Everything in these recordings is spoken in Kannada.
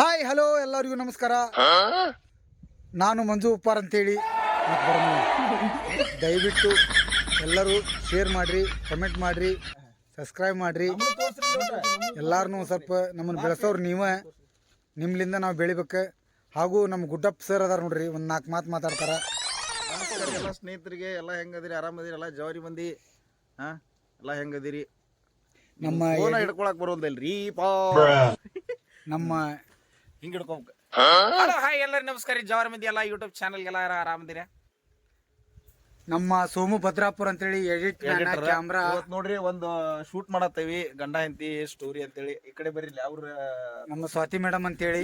ಹಾಯ್ ಹಲೋ ಎಲ್ಲರಿಗೂ ನಮಸ್ಕಾರ. ನಾನು ಮಂಜು ಉಪ್ಪಾರ್ ಅಂತೇಳಿ. ದಯವಿಟ್ಟು ಎಲ್ಲರೂ ಶೇರ್ ಮಾಡ್ರಿ ಕಮೆಂಟ್ ಮಾಡ್ರಿ ಸಬ್ಸ್ಕ್ರೈಬ್ ಮಾಡ್ರಿ. ಎಲ್ಲಾರನ್ನೂ ಸ್ವಲ್ಪ ನಮ್ಮನ್ನು ಬೆಳೆಸೋರು ನೀವೇ. ನಿಮ್ಲಿಂದ ನಾವು ಬೆಳಿಬೇಕು. ಹಾಗೂ ನಮ್ಮ ಗುಡ್ಡಪ್ಪ ಸರ್ ಅದಾರ ನೋಡ್ರಿ ಒಂದು ನಾಲ್ಕು ಮಾತು ಮಾತಾಡ್ತಾರ. ಎಲ್ಲ ಸ್ನೇಹಿತರಿಗೆ ಎಲ್ಲ ಹೆಂಗದಿರಿ? ಆರಾಮದಿರಿ? ಎಲ್ಲ ಜವಾರಿ ಮಂದಿ? ಹಾಂ? ಎಲ್ಲ ಹೆಂಗದಿರಿ? ನಮ್ಮ ಇಟ್ಕೊಳಕ್ ಹಿಡ್ಕೊಳಕ್ ಬರೋದಿಲ್ರಿ ಪಾ ನಮ್ಮ ಹಿಂಗ್ ಹಿಡ್ಕೋಬೇಕು. ಹಲೋ ಹಾಯ್ ಎಲ್ಲರೂ ನಮಸ್ಕಾರ. ರೀ ಜವಾರ್ ಮಂದಿ ಎಲ್ಲ ಯೂಟ್ಯೂಬ್ ಚಾನಲ್ಗೆಲ್ಲ ಆರಾಮದಿರಿ ನಮ್ಮ ಸೋಮು ಭದ್ರಾಪುರ ಅಂತೇಳಿ ಎಡಿಟ್ ಕ್ಯಾಮ್ರಾ ಇವತ್ತು ನೋಡ್ರಿ ಒಂದು ಶೂಟ್ ಮಾಡತ್ತೇವಿ. ಗಂಡ ಹೆಂಡತಿ ಸ್ಟೋರಿ ಅಂತೇಳಿ. ಈ ಕಡೆ ಬರ್ರಿ ಅವ್ರ ನಮ್ಮ ಸ್ವಾತಿ ಮೇಡಮ್ ಅಂತೇಳಿ.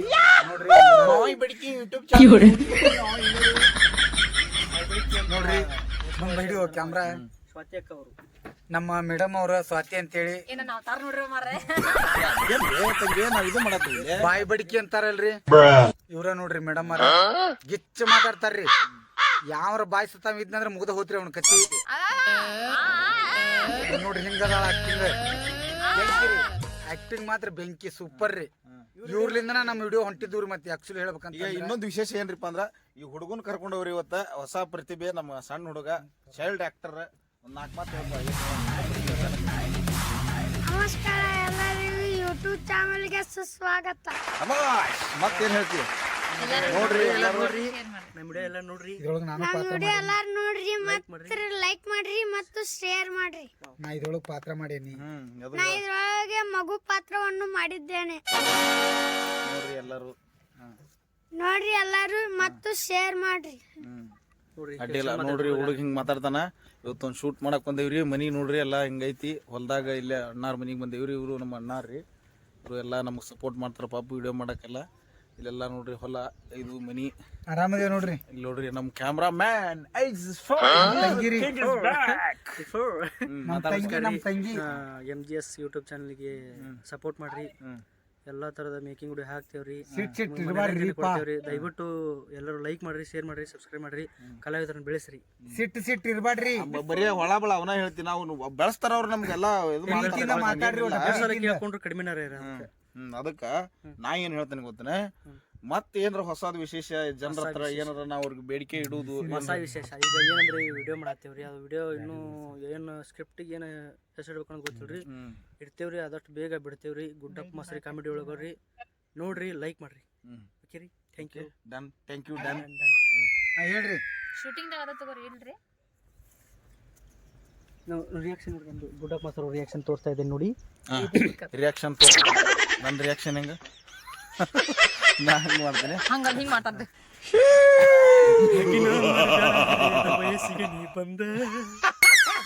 ನೋಡ್ರಿ ಬೆಡಕಿ ಯೂಟ್ಯೂಬ್ ನೋಡ್ರಿ. ನಮ್ಮ ಹಿಡಿಯೋ ಕ್ಯಾಮ್ರಾ. ನಮ್ಮ ಮೇಡಮ್ ಅವ್ರ ಸ್ವಾತಿ ಅಂತೇಳಿ. ಏನ ನಾವ್ ತಾರ್ ನೋಡ್ರಿ ಮಾರ್ರೆ. ನಾವು ಇದು ಮಾಡತ್ತೀವಿ ಬಾಯಿ ಬಡಿಕೆ ಅಂತಾರಲ್ರಿ? ಇವ್ರ ನೋಡ್ರಿ ಮೇಡಮ್ ಅವ್ರ. ಗಿಚ್ಚ ಮಾತಾಡ್ತಾರ್ರಿ. ಯಾವ್ರ ಬಾಯಿ ಸುತ್ತ ಇದ್ನಂದ್ರ ಮುಗ್ದ ಹೋತ್ರಿ ಅವ್ನ ಕತ್ತಿ. ನೋಡ್ರಿ ಹಿಂಗದಾಳ ಆಕ್ಟಿಂಗ್ ಆಕ್ಟಿಂಗ್ ಮಾತ್ರ ಬೆಂಕಿ ಸೂಪರ್ ರೀ. ಇವ್ರಲಿಂದನ ನಮ್ಮ ವಿಡಿಯೋ ಹೊಂಟಿದ್ವಿ ಮತ್ತೆ ಆಕ್ಚುಲಿ ಹೇಳ್ಬೇಕಂತ ಈಗ ಇನ್ನೊಂದು ವಿಶೇಷ ಏನ್ರಿಪ್ಪ ಅಂದ್ರ ಈ ಹುಡುಗನ್ ಕರ್ಕೊಂಡವ್ರಿ ಇವತ್ತ ಹೊಸ ಪ್ರತಿಭೆ ನಮ್ಮ ಸಣ್ಣ ಹುಡುಗ ಚೈಲ್ಡ್ ಆಕ್ಟರ್ ಒಂದ್ ನಾಲ್ಕು ಮಾತು ನಮಸ್ಕಾರ ಎಲ್ಲರಿಗೂ ಯೂಟ್ಯೂಬ್ ಚಾನಲ್ಗೆ ಸುಸ್ವಾಗತ. ಮತ್ತೇನ್ ಹೇಳ್ತೀವಿ ನೋಡ್ರಿ ಎಲ್ಲ ನೋಡ್ರಿ. ನಮ್ಮ ಪಾತ್ರ ವಿಡಿಯೋ ಎಲ್ಲಾರು ನೋಡ್ರಿ ಮತ್ತೆ ಲೈಕ್ ಮಾಡ್ರಿ ಮತ್ತು ಶೇರ್ ಮಾಡ್ರಿ. ನಾ ಇದ್ರೊಳಗ ಪಾತ್ರ ಮಾಡೇನಿ. ನಾ ಇದ್ರೊಳಗೆ ಮಗು ಪಾತ್ರವನ್ನು ಮಾಡಿದ್ದೇನೆ. ನೋಡ್ರಿ ಎಲ್ಲರೂ. ನೋಡ್ರಿ ಎಲ್ಲಾರು ಮತ್ತು ಶೇರ್ ಮಾಡ್ರಿ. ಅಡ್ಡಿಲ್ಲ. ನೋಡ್ರಿ ಹುಡುಗ ಹಿಂಗೆ ಮಾತಾಡ್ತಾನ. ಇವತ್ತೊಂದ್ ಶೂಟ್ ಮಾಡಕ್ ಬಂದೇವ್ರಿ. ಮನಿ ನೋಡ್ರಿ ಎಲ್ಲ ಹಿಂಗೈತಿ. ಹೊಲ್ದಾಗ ಇಲ್ಲೇ ಅಣ್ಣಾರ ಮನಿಗೆ ಬಂದೇವ್ರಿ ಇವರು ನಮ್ಮ ಅಣ್ಣಾರ್ರಿ ಇವರು ಎಲ್ಲ ನಮಗೆ ಸಪೋರ್ಟ್ ಮಾಡ್ತಾರ ಪಾಪ ವಿಡಿಯೋ ಮಾಡಕ್ಕೆಲ್ಲ. ಇಲ್ಲೆಲ್ಲ ನೋಡ್ರಿ ಹೊಲ ಇದು ಮನಿ. ಆರಾಮದೇ ನೋಡ್ರಿ. ಇಲ್ಲಿ ನೋಡ್ರಿ ನಮ್ ಕ್ಯಾಮ್ರಾ ಮ್ಯಾನ್ ತಂಗಿರಿ ನಮ್ ತಂಗಿ ನಮ್ ತಂಗಿ. ಎಂ ಜಿ ಎಸ್ ಯೂಟ್ಯೂಬ್ ಚಾನಲ್ಗೆ ಸಪೋರ್ಟ್ ಮಾಡ್ರಿ. ಎಲ್ಲಾ ತರದ ಮೇಕಿಂಗ್ ವಿಡಿಯೋ ಹಾಕ್ತೇವ್ರಿ. ಕೊಡ್ತೇವ್ರಿ. ದಯವಿಟ್ಟು ಎಲ್ಲರೂ ಲೈಕ್ ಮಾಡ್ರಿ ಶೇರ್ ಮಾಡ್ರಿ ಸಬ್ಸ್ಕ್ರೈಬ್ ಮಾಡ್ರಿ. ಕಲಾವಿದರನ್ನ ಬೆಳೆಸ್ರಿ. ಸಿಟ್ಟು ಸಿಟ್ಟು ಇರ್ಬಾಡ್ರಿ. ಬರೀ ಹೊಳ ಬಳ ಅವನ ಹೇಳ್ತೀನಿ ನಾವು ಬೆಳೆಸ್ತಾರ ಅವ್ರು ನಮ್ಗೆಲ್ಲ ಇದು ಕೇಳ್ಕೊಂಡ್ರು ಕಡಿಮೆನಾರ ಅದಕ್ಕ ನಾ ಏನ್ ಹೇಳ್ತೇನೆ ಗೊತ್ತನ? ಮತ್ ಏನ್ರ ಹೊಸದ ವಿಶೇಷ? ಜನರ ಹತ್ರ ಏನಾರ ನಾವು ಅವ್ರಿಗೆ ಬೇಡಿಕೆ ಇಡುದು ಹೊಸ ವಿಶೇಷ. ಈಗ ಏನಂದ್ರೆ ಈ ವಿಡಿಯೋ ಮಾಡತ್ತೇವ್ರಿ? ಅದು ವಿಡಿಯೋ ಇನ್ನೂ ಏನು ಸ್ಕ್ರಿಪ್ಟಿಗೆ ಏನು ಹೆಸರಿಡ್ಬೇಕು ಅಂತ ಗೊತ್ತಿಲ್ರಿ? ಇಡ್ತೇವ್ರಿ ಅದಷ್ಟು ಬೇಗ ಬಿಡ್ತೇವ್ರಿ. ಗುಡ್ಡಪ್ಪ ಮಸ್ರಿ ಕಾಮಿಡಿ ಒಳಗೋರಿ ನೋಡ್ರಿ ಲೈಕ್ ಮಾಡ್ರಿ. ಓಕೆ ರೀ? Thank you done thank you done ಹಾ, ಹೇಳ್ರಿ. ಶೂಟಿಂಗ್ ಆದ ಅದ ತಗೋರಿ ಇಲ್ರಿ? ನಾವು ರಿಯಾಕ್ಷನ್ ಗುಡ್ಡಪ್ಪ ಮಾಸ್ತರ್ ರಿಯಾಕ್ಷನ್ ತೋರಿಸ್ತಾ ಇದ್ದೀನಿ ನೋಡಿ. ರಿಯಾಕ್ಷನ್ ನನ್ನ ರಿಯಾಕ್ಷನ್ ಹೆಂಗ? ನಾ ಹಂಗ ಮಾಡ್ತೇನೆ ಹಂಗ ಹಿಂಗ್ ಮಾತಾಡ್ದೆ ವಯಸ್ಸಿಗೆ ನೀ ಬಂದ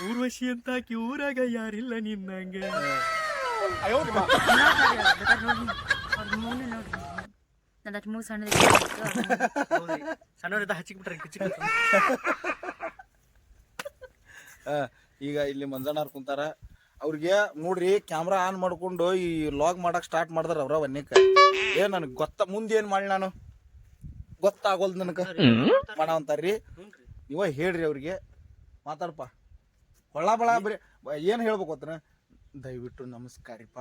ಊರ್ವಶಿ ಅಂತಾಕಿ ಊರಾಗ ಯಾರಿಲ್ಲ ನಿನ್ನಂಗ ನನ್ನ ಮೂಗ್ ಸಣ್ಣ ಸಣ್ಣವರಿದ್ದ ಹಚ್ಚಿಬಿಟ್ರೆ ಕಿಚ್ಚಿ ಆ, ಈಗ ಇಲ್ಲಿ ಮಂಜಣ್ಣಾರ್ ಕುಂತಾರ ಅವ್ರಿಗೆ ನೋಡ್ರಿ ಕ್ಯಾಮ್ರಾ ಆನ್ ಮಾಡ್ಕೊಂಡು ಈ ಲಾಗ್ ಮಾಡಕ್ ಸ್ಟಾರ್ಟ್ ಮಾಡಿದ್ರ ಅವ್ರ ಒನ್ನಿಕ ಏ ನನಗೆ ಗೊತ್ತ ಮುಂದೆ ಏನ್ ಮಾಡಿ ನಾನು? ಗೊತ್ತಾಗೋಲ್ ನನಗೆ. ಮಾಡವಂತಾರ್ರಿ. ನೀವ ಹೇಳ್ರಿ ಅವ್ರಿಗೆ. ಮಾತಾಡಪ್ಪ ಹೊಳ್ಳ ಬಳ ಬರೀ ಏನು ಹೇಳ್ಬೇಕು ಗೊತ್ತನ? ದಯವಿಟ್ಟು ನಮಸ್ಕಾರಿಪ್ಪ.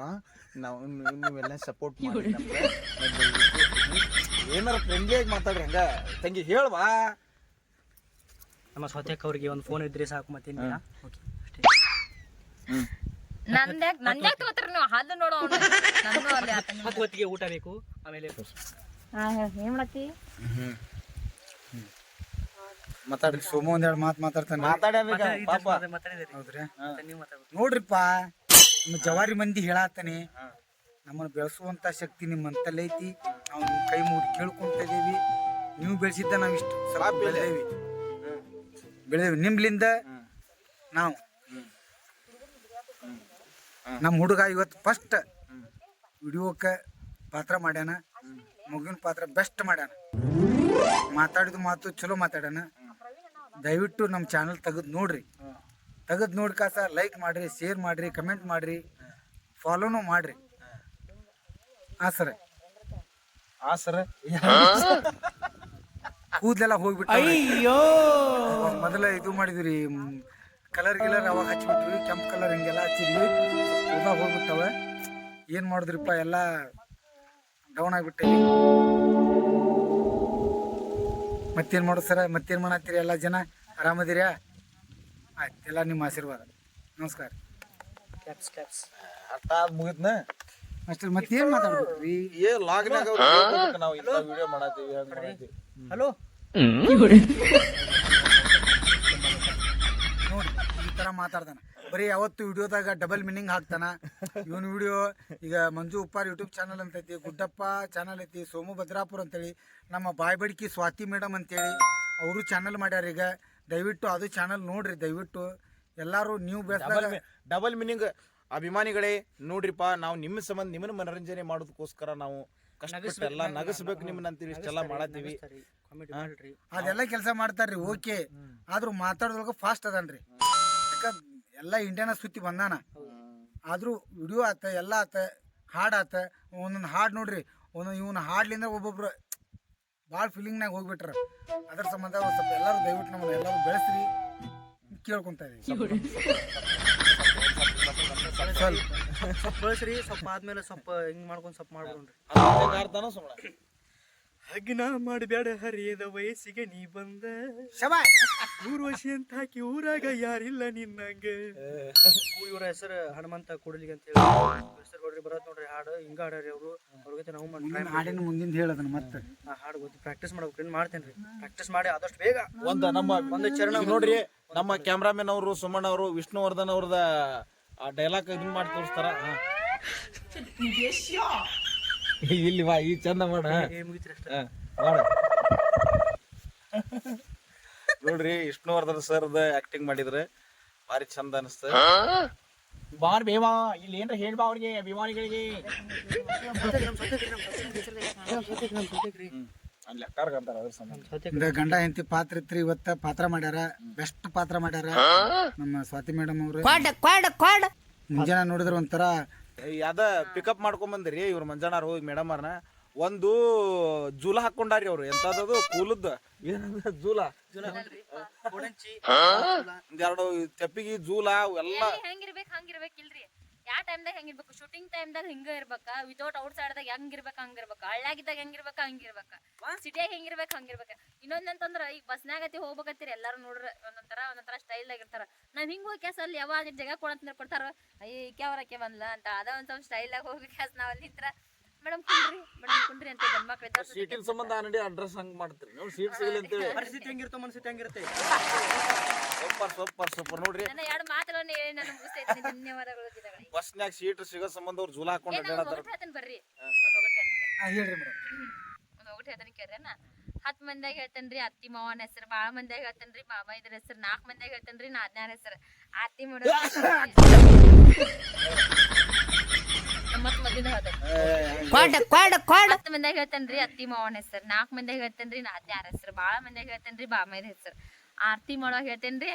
ನಾವು ನೀವೆಲ್ಲ ಸಪೋರ್ಟ್ ಮಾಡಿ ಏನಾರ ಫ್ರೆಂಡ್ಲಿಯಾಗಿ ಮಾತಾಡ್ರಿ ಹಂಗ. ತಂಗಿ ಹೇಳ್ವಾ? ನಮ್ಮ ಸ್ವತಃ ಅವ್ರಿಗೆ ಒಂದು ಫೋನ್ ಇದ್ರೆ ಸಾಕು ಮತ್ತೆ ಓಕೆ ಅಷ್ಟೇ. ನಂದ್ಯಾಕ್ ನಂದ್ಯಾಕ್ ತಗೋತೀರಿ ನೀವು? ಹಾಲು ನೋಡೋ ನಂದು ಅಲ್ಲಿ ಆತ ಹತ್ತು ಹೊತ್ತಿಗೆ ಊಟ ಬೇಕು. ಆಮೇಲೆ ಏನ್ ಮಾಡತ್ತಿ? ಮಾತಾಡ್ರಿ ಸೋಮು ಒಂದ್ ಎರಡು ಮಾತು ಮಾತಾಡ್ತಾನೆ. ಮಾತಾಡ್ಯಾರ ಪಾಪ. ಮಾತಾಡಿದ್ರಿ. ಹೌದ್ರಿ? ನೀವು ಮಾತಾಡ್ಬೇಕು. ನೋಡ್ರಿಪ್ಪ ನಮ್ಮ ಜವಾರಿ ಮಂದಿ ಹೇಳಾತಾನೆ. ನಮ್ಮನ್ನು ಬೆಳೆಸುವಂತ ಶಕ್ತಿ ನಿಮ್ಮಂತಲ್ಲಿ ಐತಿ. ನಾವು ನಿಮ್ ಕೈ ಮುಗಿ ಕೇಳ್ಕೊಂತ ಇದೀವಿ ನೀವು ಬೆಳೆಸಿದ್ದ ನಾವು ಇಷ್ಟು ಸ್ವಲ್ಪ ಬೆಳೆದೇವಿ. ಬೆಳೆದೇವಿ. ನಿಮ್ಲಿಂದ ನಾವು. ನಮ್ಮ ಹುಡುಗ ಇವತ್ತು ಫಸ್ಟ್ ವಿಡಿಯೋಕ್ಕೆ ಪಾತ್ರ ಮಾಡ್ಯಾನ. ಮಗುವಿನ ಪಾತ್ರ ಬೆಸ್ಟ್ ಮಾಡ್ಯಾನ. ಮಾತಾಡಿದ ಮಾತು ಚಲೋ ಮಾತಾಡ್ಯಾನ. ದಯವಿಟ್ಟು ನಮ್ಮ ಚಾನಲ್ ತೆಗೆದು ನೋಡ್ರಿ. ತೆಗೆದು ನೋಡ್ಕಾಸ ಲೈಕ್ ಮಾಡ್ರಿ ಶೇರ್ ಮಾಡ್ರಿ ಕಮೆಂಟ್ ಮಾಡ್ರಿ ಫಾಲೋನು ಮಾಡ್ರಿ. ಹಾಂ ಸರ್ ಹಾ? ಸರ್ ಕೂದಲೆಲ್ಲ ಹೋಗ್ಬಿಟ್ಟು ಮೊದಲ ಇದು ಮಾಡಿದ್ವಿ ಕಲರ್ ಗಿಲರ್ ಅವಾಗ ಹಚ್ಬಿಟ್ವಿ ಕೆಂಪು ಕಲರ್ ಹಿಂಗೆಲ್ಲ ಹಚ್ಚಿದ್ವಿ. ಕೂದಲ ಹೋಗ್ಬಿಟ್ಟವೆ. ಏನು ಮಾಡಿದ್ರಿಪ್ಪ ಎಲ್ಲ ಡೌನ್ ಆಗಿಬಿಟ್ಟೆ. ಮತ್ತೇನು ಮಾಡೋದು ಸರ? ಮತ್ತೇನು ಮಾಡತ್ತೀರಿ ಎಲ್ಲ ಜನ? ಆರಾಮದಿರ್ಯಾ ಆಯ್ತು ಎಲ್ಲ ನಿಮ್ಮ ಆಶೀರ್ವಾದ. ನಮಸ್ಕಾರ. ಕ್ಯಾಪ್ಸ್ ಕ್ಯಾಪ್ಸ್ ಅಟ್ಟ ಆದ್ ಮುಗಿದ್ನ ಅಷ್ಟೇ ಮತ್ತೇನು ಮಾತಾಡ್ಬೇಕ್ರಿ ಏ ಲಾಗ್ನಾಗ ನಾವು ಇಂಥ ವಿಡಿಯೋ ಮಾಡತ್ತೀವಿ ಹಂಗ್ ಮಾಡತ್ತೀವಿ. ಹಲೋ ನೋಡಿ ಈ ಥರ ಮಾತಾಡ್ತಾನ. ಬರೀ ಯಾವತ್ತು ವಿಡಿಯೋದಾಗ ಡಬಲ್ ಮೀನಿಂಗ್ ಹಾಕ್ತಾನ. ಇವನ್ ವಿಡಿಯೋ ಈಗ ಮಂಜು ಉಪ್ಪಾರ್ ಯೂಟ್ಯೂಬ್ ಚಾನಲ್ ಅಂತ ಐತಿ ಗುಡ್ಡಪ್ಪ ಚಾನಲ್ ಐತಿ ಸೋಮು ಭದ್ರಾಪುರ ಅಂತೇಳಿ ನಮ್ಮ ಬಾಯ್ಬಡಿಕಿ ಸ್ವಾತಿ ಮೇಡಮ್ ಅಂತೇಳಿ ಅವರು ಚಾನಲ್ ಮಾಡ್ಯಾರ ಈಗ. ದಯವಿಟ್ಟು ಅದು ಚಾನಲ್ ನೋಡ್ರಿ ದಯವಿಟ್ಟು. ಎಲ್ಲರೂ ನೀವು ಬೆಳೆಸ್ದಾಗ ಡಬಲ್ ಮೀನಿಂಗ್ ಅಭಿಮಾನಿಗಳೇ ನೋಡ್ರಿಪ್ಪ ನಾವು ನಿಮ್ಮ ಸಂಬಂಧ ನಿಮ್ಮನ್ನ ಮನರಂಜನೆ ಮಾಡೋದಕ್ಕೋಸ್ಕರ ನಾವು ಕಷ್ಟ ಎಲ್ಲ ನಗಸ್ಬೇಕು ನಿಮ್ಮನ್ನ ಅಂತೀವಿ ಇಷ್ಟೆಲ್ಲ ಮಾಡತ್ತೀವಿ. ಅದೆಲ್ಲ ಕೆಲಸ ಮಾಡ್ತಾರ್ರಿ ಓಕೆ. ಆದ್ರೂ ಮಾತಾಡೋದ್ರೊಳಗೆ ಫಾಸ್ಟ್ ಅದನ್ರಿ. ಯಾಕ ಎಲ್ಲ ಇಂಡಿಯಾನ ಸುತ್ತಿ ಬಂದಾನ ಆದರೂ ವಿಡಿಯೋ ಆತ ಎಲ್ಲ ಆತ ಹಾಡ್ ಆತ ಒಂದೊಂದು ಹಾಡ್ ನೋಡ್ರಿ ಒಂದೊಂದು ಇವನ ಹಾಡ್ಲಿಂದ ಒಬ್ಬೊಬ್ರು ಭಾಳ ಫೀಲಿಂಗ್ನಾಗ ಹೋಗ್ಬಿಟ್ರ ಅದ್ರ ಸಂಬಂಧ ಒಂದು ಸ್ವಲ್ಪ ಎಲ್ಲರೂ ದಯವಿಟ್ಟು ನಮ್ಮ ಎಲ್ಲರೂ ಬೆಳೆಸ್ರಿ ಕೇಳ್ಕೊಂತ ಇದ್ದೀವಿ ಸ್ವಲ್ಪ ಬೆಳೆಸ್ರಿ ಸ್ವಲ್ಪ ಆದ್ಮೇಲೆ ಸ್ವಲ್ಪ ಹಿಂಗ್ ಮಾಡ್ಕೊಂಡ್ ಸ್ವಲ್ಪ ಮಾಡ್ಕೊಂಡ್ರಿ ಹಗ್ನ ಮಾಡಬೇಡ ಹರಿಯದ ವಯಸ್ಸಿಗೆ ನೀ ಬಂದ. ಮೂರು ಊರ್ವಶಿ ಅಂತ ಹಾಕಿ ಊರಾಗ ಯಾರಿಲ್ಲ ನಿನ್ನಂಗ. ಇವ್ರ ಹೆಸರು ಹನುಮಂತ ಕೂಡಲಿಗೆ ಅಂತ ಹೇಳಿ. ಹೆಸರು ನೋಡ್ರಿ ಬರತ್ ನೋಡ್ರಿ ಹಾಡು ಹಿಂಗ ಹಾಡ್ರಿ ಅವರು ಅವ್ರಿಗೆ ನಾವು ಮಾಡಿ ಹಾಡಿನ ಮುಂದಿನ ಹೇಳದನ್ನ ಮತ್ತೆ. ಆ ಹಾಡು ಗೊತ್ತಿ ಪ್ರಾಕ್ಟೀಸ್ ಮಾಡ್ಬೇಕು ಏನ್ ಮಾಡ್ತೇನ್ರಿ ಪ್ರಾಕ್ಟೀಸ್ ಮಾಡಿ ಆದಷ್ಟು ಬೇಗ. ಒಂದ ನಮ್ಮ ಒಂದು ಚರಣ ನೋಡ್ರಿ ನಮ್ಮ ಕ್ಯಾಮ್ರಾಮನ್ ಅವರು ಸುಮಣ್ಣ ಅವರು ವಿಷ್ಣುವರ್ಧನ್ ಅವ್ರದ ಆ ಡೈಲಾಗ್ ಇದನ್ನ ಮಾಡಿ ತೋರಿಸ್ತಾರ. ಇಲ್ಲಿ ಬಾ ಈ ಚಂದ ಮಾಡ. ನೋಡ್ರಿ ವಿಷ್ಣುವರ್ಧನ್ ಸರ್ದ ಆಕ್ಟಿಂಗ್ ಮಾಡಿದ್ರೆ ಭಾರಿ ಚಂದ ಅನಿಸ್ತ. ಬಾರ್ ಭೀಮಾ ಇಲ್ಲಿ ಏನ್ರ ಹೇಳ್ಬಾ ಅವ್ರಿಗೆ ಅಭಿಮಾನಿಗಳಿಗೆ. ಗಂಡ ಹೆಂಡತಿ ಪಾತ್ರ ಇತ್ರಿ ಇವತ್ತ ಪಾತ್ರ ಮಾಡ್ಯಾರ ಬೆಸ್ಟ್ ಪಾತ್ರ ಮಾಡ್ಯಾರ ನಮ್ಮ ಸ್ವಾತಿ ಮೇಡಮ್ ಅವರು. ಮುಂಜಾನೆ ನೋಡಿದ್ರ ಒಂಥರ ಅದ ಪಿಕಪ್ ಮಾಡ್ಕೊಂಡ್ ಬಂದ್ರಿ ಇವ್ರ ಮಂಜಾನಾರ್ ಹೋಗಿ ಮೇಡಮ್ ಅವ್ರನ್ನ ಒಂದು ಜೂಲ ಹಾಕೊಂಡಾರಿ ಅವ್ರು. ಎಂತದದು? ಕೂಲದ್ ಏನಂದ ಜೂಲ. ಒಂದೆರಡು ತೆಪ್ಪಿಗೆ ಜೂಲ ಎಲ್ಲ ಹೆಂಗಿರ್ಬೇಕು ಹಂಗಿರ್ಬೇಕಿಲ್ರಿ ಯಾವ ಟೈಮ್ದಾಗ ಹೆಂಗಿರ್ಬೇಕು? ಶೂಟಿಂಗ್ ಟೈಮ್ದಾಗ ಹಿಂಗ ಇರ್ಬೇಕ? ವಿತೌಟ್ ಔಟ್ ಸೈಡ್ದಾಗ ಹೆಂಗಿರ್ಬೇಕ ಹಂಗಿರ್ಬೇಕ ಹಳ್ಳಾಗಿದ್ದಾಗ ಹೆಂಗಿರ್ಬೇಕ ಹಂಗಿರ್ಬೇಕ ಸಿಟಿಯಾಗ ಹೆಂಗಿರ್ಬೇಕು ಹಂಗಿರ್ಬೇಕು ಇನ್ನೊಂದಂತಂದ್ರ ಈಗ ಬಸ್ನಾಗ ಅತಿ ಹೋಗ್ಬೇಕತ್ತೀರಿ ಎಲ್ಲಾರು ನೋಡ್ರ ಒಂದೊಂಥರ ಒಂದೊಂಥರ ಸ್ಟೈಲ್ ಇರ್ತಾರ. ನಾವ್ ಹಿಂಗ ಹೋಗಿ ಕ್ಯಾಸ್ ಅಲ್ಲಿ ಯಾವ ಜಾಗ ಕೊಡಂತ ಕೊಡ್ತಾರ ಅಯ್ಯ ಕ್ಯಾವರಕ್ಕೆ ಬಂದ್ಲ ಅಂತ. ಅದ ಒಂದ್ ಸ್ವಲ್ಪ ಸ್ಟೈಲ್ ಆಗಿ ಹೋಗಿ ಕ್ಯಾಸ್ ನಾವ್ ಅಲ್ಲಿ ನಿಂತ್ರ ಮೇಡಮ್ ಕುಂಡ್ರಿ ಮೇಡಮ್ ಕುಂಡ್ರಿ ಅಂತ ಗಂಡ್ ಮಕ್ಳು ಇದ್ದಾರೆ ಸೀಟಿನ ಸಂಬಂಧ ನಡಿ ಅಡ್ರೆಸ್ ಹಂಗ್ ಮಾಡ್ತೀರಿ. ನೀವು ಸೀಟ್ ಸಿಗಲಿ ಅಂತೇಳಿ ಪರಿಸ್ಥಿತಿ ಹೆಂಗಿರ್ತೋ ಮನಸ್ಥಿತಿ ಹೆಂಗಿರುತ್ತೆ? Super super super. ನೋಡ್ರಿ. ನನ್ನ ಎರಡು ಮಾತುಗಳನ್ನ ಹೇಳಿ ನಾನು ಮುಗಿಸ್ತಾ ಇದ್ದೀನಿ ಧನ್ಯವಾದಗಳು ದಿನಗಳಿಗೆ ಬಸ್ನ್ಯಾಗ ಸೀಟ್ ಸಿಗೋ ಸಂಬಂಧ ಅವ್ರು ಜೂಲ ಹಾಕೊಂಡು ಒಗಟ್ ಬರ್ರಿ. ಒಂದ್ ಒಗಟ್ ಹೇಳ್ತೇನೆ. ಹೇಳ್ರಿ ಮೇಡಮ್. ಒಂದು ಒಗಟ್ ಹೇಳ್ತೇನೆ ಕೇಳ್ರೇನ ಹತ್ ಮಂದ್ಯಾಗ ಹೇಳ್ತೇನ್ರಿ ಅತ್ತಿ ಮಾವನ ಹೆಸರು ಬಾಳ ಮಂದಿಯಾಗ ಹೇಳ್ತೇನ್ರಿ ಮಾಮ ಇದ್ರ ಹೆಸರು ನಾಲ್ಕ್ ಮಂದಿಯಾಗ ಹೇಳ್ತೇನ್ರಿ ನಾದ್ನ್ಯಾರ ಹೆಸರು. ಅತ್ತಿ ಮಾಡ ಹತ್ತು ಮಂದಿಯಾಗ ಹೇಳ್ತೇನೆ ಹತ್ ಮಂದ್ಯಾಗ ಹೇಳ್ತೇನ್ರಿ ಅತ್ತಿ ಮಾವನ ಹೆಸರು ನಾಲ್ಕ್ ಮಂದಿಯಾಗ ಹೇಳ್ತೇನ್ರಿ ನಾದ್ನ್ಯಾರ ಹೆಸರು ಬಾಳ ರೀ ಹೇಳ್ತೇನ್ರಿ ಇದ್ರ ಹೆಸರು. ಆರ್ತಿ ಮಾಡೋ ಹೇಳ್ತೇನ್ರಿ.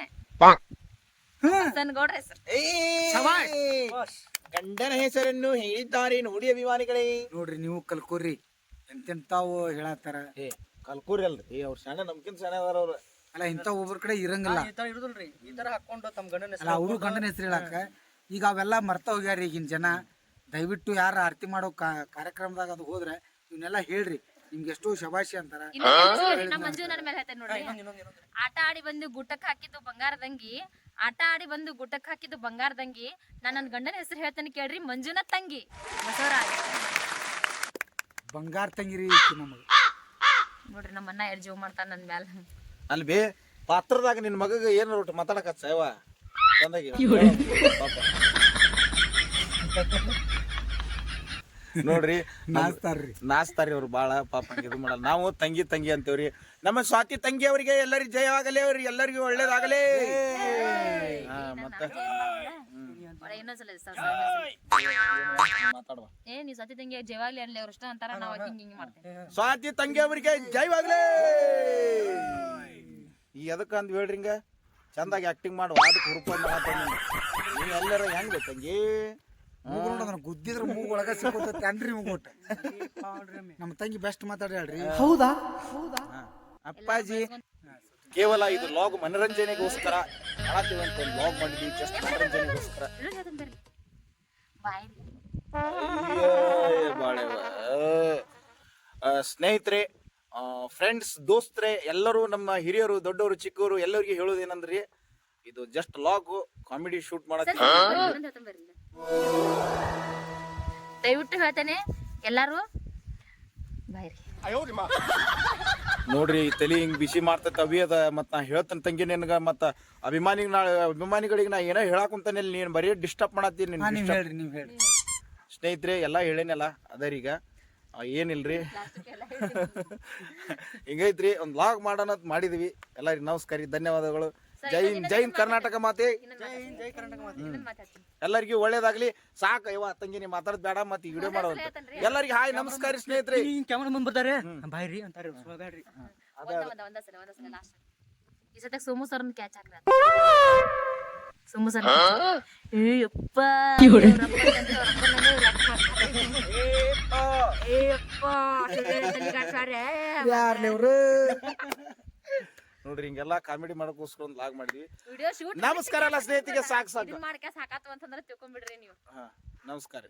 ಗೌಡ್ರ ಹೆಸರು. ಗಂಡನ ಹೆಸರನ್ನು ಹೇಳಿದ್ದಾರೆ ನೋಡಿ ಅಭಿಮಾನಿಗಳೇ. ನೋಡ್ರಿ ನೀವು ಕಲ್ಕೋರಿ ಎಂತೆಂತಾವು ಹೇಳತ್ತಾರ? ಏ ಕಲ್ಕೂರಿ ಅಲ್ರಿ. ಅವ್ರ ಸಣ್ಣ ನಮ್ಕಿಂತ ಸಣ್ಣ ಅದಾರ ಅವ್ರ. ಅಲ್ಲ ಇಂಥ ಒಬ್ಬರ ಕಡೆ ಇರಂಗಿಲ್ಲ. ಈ ತರ ಇರುದಿಲ್ರಿ. ಈ ತರ ಹಾಕೊಂಡು ತಮ್ಮ ಗಂಡನ ಅಲ್ಲ ಅವರು ಗಂಡನ ಹೆಸರು ಹೇಳಕ್ಕ. ಈಗ ಅವೆಲ್ಲ ಮರ್ತ ಹೋಗ್ಯಾರ ಈಗಿನ ಜನ. ದಯವಿಟ್ಟು ಯಾರ ಆರತಿ ಮಾಡೋ ಕಾ- ಕಾರ್ಯಕ್ರಮದಾಗ ಅದು ಹೋದ್ರೆ ಇವನ್ನೆಲ್ಲ ಹೇಳ್ರಿ. ನಿಮ್ಗೆ ಎಷ್ಟು ಶಬಾಷಿ ಅಂತಾರ. ಇನ್ನೊಂದ್ ನಮ್ಮ ಮಂಜು ನನ್ನ ಮೇಲೆ ಹೇಳ್ತೇನೆ ನೋಡ್ರಿ ಇನ್ನೊಂದ್ ಇನ್ನೊಂದ್ ಆಟ ಆಡಿ ಬಂದು ಗುಟ್ಟಕ್ ಹಾಕಿದ್ದು ಬಂಗಾರದಂಗಿ ಆಟ ಆಡಿ ಬಂದು ಗುಟ್ಟಕ್ ಹಾಕಿದ್ದು ಬಂಗಾರದಂಗಿ ನಾನು ನನ್ನ ಗಂಡನ ಹೆಸರು ಹೇಳ್ತೇನೆ ಕೇಳ್ರಿ ಮಂಜುನ ತಂಗಿ. ಬಸವರಾಜ್. ಬಂಗಾರ ತಂಗಿರಿ ಇತ್ತು ನಮಗೆ. ನೋಡ್ರಿ ನಮ್ಮ ಅಣ್ಣ ಎರಡು ಜೀವ ಮಾಡ್ತಾನ ನನ್ನ ಮ್ಯಾಲ. ಅಲ್ಲಿ ಬೇ ಪಾತ್ರದಾಗ ನಿನ್ನ ಮಗಗೆ ಏನ್ ಒಟ್ಟು ಮಾತಾಡಕ ಸೇವ ಚಂದಾಗಿ. ಪಾಪ. ನೋಡ್ರಿ ನಾಚ್ತಾರ್ರಿ. ನಾಚ್ತಾರಿ ಅವ್ರು ಬಾಳ ಪಾಪ ಇದು ಮಾಡಲ್ಲ. ನಾವು ತಂಗಿ ತಂಗಿ ಅಂತೇವ್ರಿ. ನಮ್ಮ ಸ್ವಾತಿ ತಂಗಿ ಅವರಿಗೆ ಎಲ್ಲರಿಗೂ ಜಯವಾಗಲಿ ಅವ್ರಿ ಎಲ್ಲರಿಗೂ ಒಳ್ಳೇದಾಗಲಿ. ಹಾ ಮತ್ತ? ಮಾತಾಡುವ? ಏ ನೀವ್ ಸತಿ ತಂಗಿ ಜವಾಗ್ಲಿ ಅನ್ಲಿ ಅವ್ರ ಇಷ್ಟ ಅಂತಾರ ನಾವ್ ಹಿಂಗ್ ಹಿಂಗ್ ಮಾಡ್ತೇವೆ. ಸ್ವಾತಿ ತಂಗಿ ಅವರಿಗೆ ಜಯವಾಗಲಿ ಈ ಅದಕ್ಕ ಅಂದ್ ಹೇಳ್ರಿ ಹಿಂಗ? ಚಂದಾಗಿ ಆಕ್ಟಿಂಗ್ ಮಾಡುವ ಅದಕ್ಕೆ ಹುರುಪ ಮಾತಾಡ ನೀ ಎಲ್ಲರೂ ಹೆಂಗ್ ತಂಗಿ? ಮೂಗು ನೋಡೋದ್ರ ಗುದ್ದಿದ್ರ ಮೂಗು ಒಳಗ ಸಿಕ್ಕೋತೈತಿ ಅನ್ರಿ ನಮ್ಮ ತಂಗಿ ಬೆಸ್ಟ್ ಮಾತಾಡ್ಯಾಳ್ರಿ ಹೌದಾ? ಹೌದಾ? ಅಪ್ಪಾಜಿ ಕೇವಲ ಇದು ಲಾಗ್ ಮನರಂಜನೆಗೋಸ್ಕರ ಮಾಡತ್ತೀವಂತ ಒಂದು ಲಾಗ್ ಮಾಡಿದ್ವಿ ಜಸ್ಟ್ ಮನರಂಜನೆಗೋಸ್ಕರ. ಸ್ನೇಹಿತರೆ ಫ್ರೆಂಡ್ಸ್ ದೋಸ್ತರೆ ಎಲ್ಲರೂ ನಮ್ಮ ಹಿರಿಯರು ದೊಡ್ಡವರು ಚಿಕ್ಕವರು ಎಲ್ಲರಿಗೆ ಹೇಳೋದೇನಂದ್ರಿ ಇದು ಜಸ್ಟ್ ಲಾಗು ಕಾಮಿಡಿ ಶೂಟ್ ಇಲ್ಲಿ. ದಯವಿಟ್ಟು ಹೇಳ್ತೇನೆ ಎಲ್ಲಾರು ನೋಡ್ರಿ ಈ ತಲಿ ಹಿಂಗ್ ಬಿಸಿ ಮಾಡ್ತೈತೆ ಅವಿ ಅದ. ಮತ್ ನಾ ಹೇಳ್ತೇನೆ ತಂಗಿ ನಿನ್ಗ ಮತ್ತ ಅಭಿಮಾನಿಗ್ ನಾ ಅಭಿಮಾನಿಗಳಿಗೆ ನಾ ಏನೋ ಹೇಳಾಕುಂತಾನೆ ನೀನ್ ಬರೀ ಡಿಸ್ಟರ್ಬ್ ಮಾಡತ್ತೀನಿ ಹಾ ನೀವು ಹೇಳ್ರಿ ನೀವು ಹೇಳಿ ಸ್ನೇಹಿತರೆ ಎಲ್ಲಾ ಹೇಳೇನಲ್ಲ ಅದರೀಗ ಏನಿಲ್ರಿ? ಹಿಂಗೈತ್ರಿ ಒಂದ್ ಲಾಗ್ ಮಾಡೋಣ ಅಂತ ಮಾಡಿದ್ವಿ. ಎಲ್ಲರಿಗೆ ನಮಸ್ಕಾರ ಧನ್ಯವಾದಗಳು. ಜೈ ಹಿಂದ್ ಜೈ ಹಿಂದ್ ಕರ್ನಾಟಕ ಮಾತೆ. ಎಲ್ಲರಿಗೂ ಒಳ್ಳೇದಾಗ್ಲಿ. ಸಾಕ ಇವ ತಂಗಿ ನೀ ಮಾತಾಡದ್ ಬೇಡ ಮತ್ತೆ ವಿಡಿಯೋ ಮಾಡೋದು ಎಲ್ಲರಿಗೆ ಹಾಯ್ ನಮಸ್ಕಾರ ಸ್ನೇಹಿತರೆ. ಹಿಂಗ್ ಕ್ಯಾಮರಾ ಮುಂದ್ ಬರ್ತಾರೆ ಬಾಯ್ರಿ ಅಂತಾರೆ ಬ್ಯಾಡ್ರಿ. ಒಂದ ಒಂದ ಒಂದ ಸಲ ಒಂದ ಸಲ ಲಾಸ್ಟ್ ಈ ಸತಕ್ ಸೋಮು ಸರ್ನ ಕ್ಯಾಚ್ ಹಾಕ್ರ ಸೋಮು ಸರ್ ಏ ಯಪ್ಪ ಯಾರು ಅವ್ರು? ನೋಡ್ರಿ ಹಿಂಗೆಲ್ಲ ಕಾಮಿಡಿ ಮಾಡಕ್ಕೋಸ್ಕರ ಒಂದು ಲಾಗ್ ಮಾಡಿದ್ವಿ. ವಿಡಿಯೋ ಶೂಟ್ ನಮಸ್ಕಾರ ಎಲ್ಲ ಸ್ನೇಹಿತಿಗೆ ಸಾಕ್ ಸಾಕು. ಮಾಡ್ಕ ಸಾಕಾತು ಅಂತಂದ್ರೆ ತಿಳ್ಕೊಂಡ್ಬಿಡ್ರಿ ನೀವು. ಹಾ ನಮಸ್ಕಾರ.